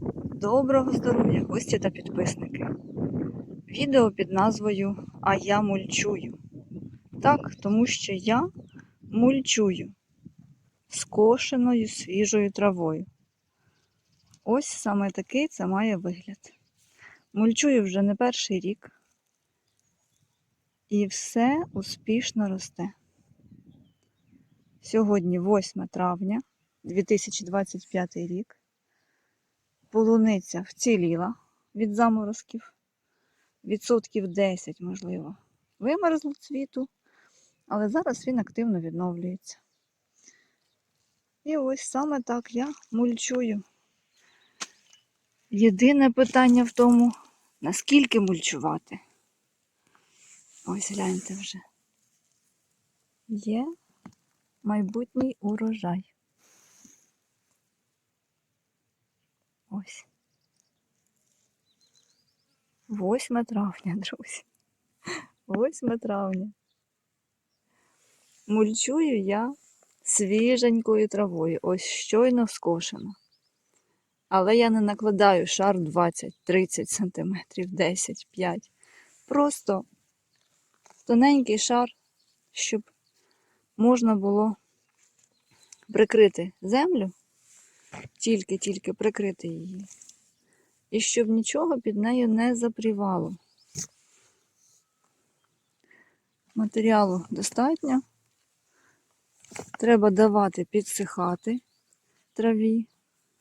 Доброго здоров'я, гості та підписники. Відео під назвою А я мульчую. Так, тому що я мульчую скошеною свіжою травою. Ось саме такий це має вигляд. Мульчую вже не перший рік. І все успішно росте. Сьогодні 8 травня 2025 рік. Полуниця вціліла від заморозків, відсотків 10, можливо, вимерзло цвіту, але зараз він активно відновлюється. І ось саме так я мульчую. Єдине питання в тому, наскільки мульчувати. Ось гляньте вже. Є майбутній урожай. Ось. 8 травня, друзі. 8 травня. Мульчую я свіженькою травою, ось щойно скошена. Але я не накладаю шар 20-30 см, 10-5. Просто тоненький шар, щоб можна було прикрити землю, тільки-тільки прикрити її, і щоб нічого під нею не запрівало. Матеріалу достатньо. Треба давати підсихати траві,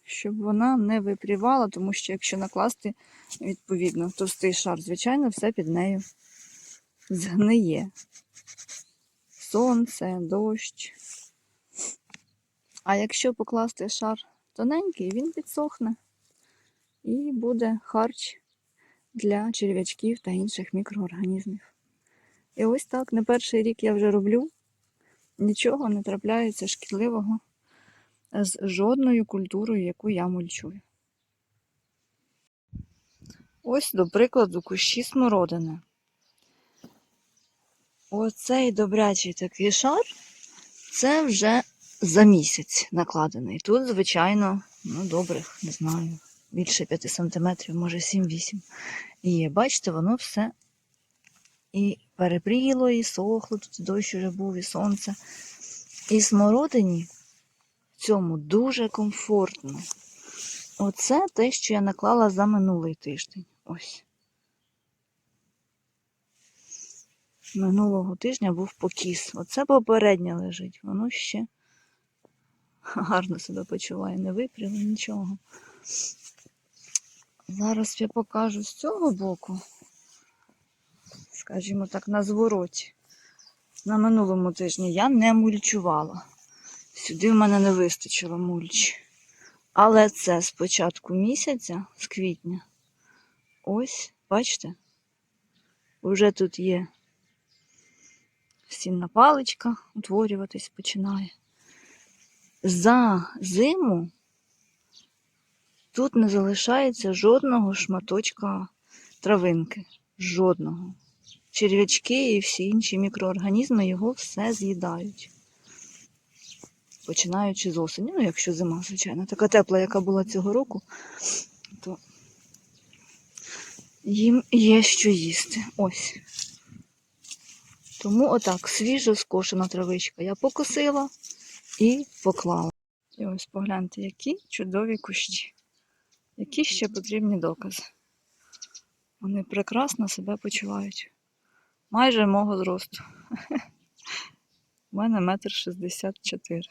щоб вона не випрівала, тому що якщо накласти, відповідно, товстий шар, звичайно, все під нею згниє. Сонце, дощ. А якщо покласти шар тоненький, він підсохне і буде харч для черв'ячків та інших мікроорганізмів. І ось так, не перший рік я вже роблю, нічого не трапляється шкідливого з жодною культурою, яку я мульчую. Ось, до прикладу, кущі смородини. Оцей добрячий такий шар це вже за місяць накладений. Тут, звичайно, ну, добрих, не знаю, більше 5 см, може 7-8. І бачите, воно все і перепріло, і сохло, тут дощ вже був, і сонце. І смородині в цьому дуже комфортно. Оце те, що я наклала за минулий тиждень. Ось. Минулого тижня був покіс. Оце попереднє лежить. Воно ще гарно себе почуває, не випряло нічого. Зараз я покажу з цього боку, скажімо так, на звороті. На минулому тижні я не мульчувала. Сюди в мене не вистачило мульчі. Але це з початку місяця, з квітня. Ось, бачите? Вже тут є стінна паличка утворюватись починає. За зиму тут не залишається жодного шматочка травинки. Жодного. Черв'ячки і всі інші мікроорганізми його все з'їдають. Починаючи з осені, ну, якщо зима, звичайно, така тепла, яка була цього року, то їм є що їсти. Ось. Тому отак, свіжо скошена травичка. Я покосила і поклала. І ось погляньте, які чудові кущі. Які ще потрібні докази. Вони прекрасно себе почувають. Майже мого зросту. У мене метр шістдесят чотири.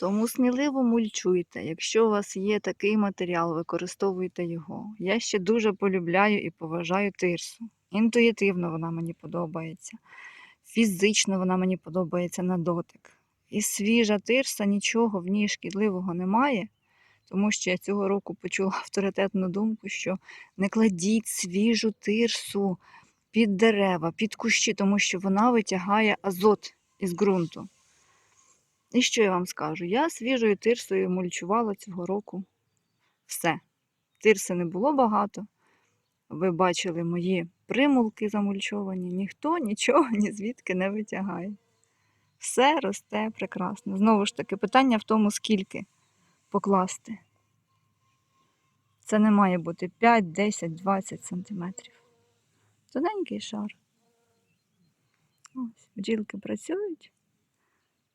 Тому сміливо мульчуйте. Якщо у вас є такий матеріал, використовуйте його. Я ще дуже полюбляю і поважаю тирсу. Інтуїтивно вона мені подобається. Фізично вона мені подобається на дотик. І свіжа тирса, нічого в ній шкідливого немає, тому що я цього року почула авторитетну думку, що не кладіть свіжу тирсу під дерева, під кущі, тому що вона витягає азот із ґрунту. І що я вам скажу? Я свіжою тирсою мульчувала цього року все. Тирси не було багато, ви бачили мої примулки замульчовані, ніхто нічого ні звідки не витягає. Все росте прекрасно. Знову ж таки, питання в тому, скільки покласти. Це не має бути 5, 10, 20 сантиметрів. Тоненький шар. Ось, бджілки працюють,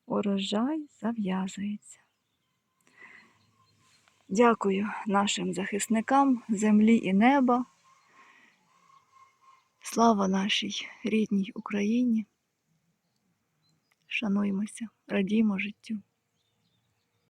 урожай зав'язується. Дякую нашим захисникам землі і неба. Слава нашій рідній Україні. Шануймося, радімо життю.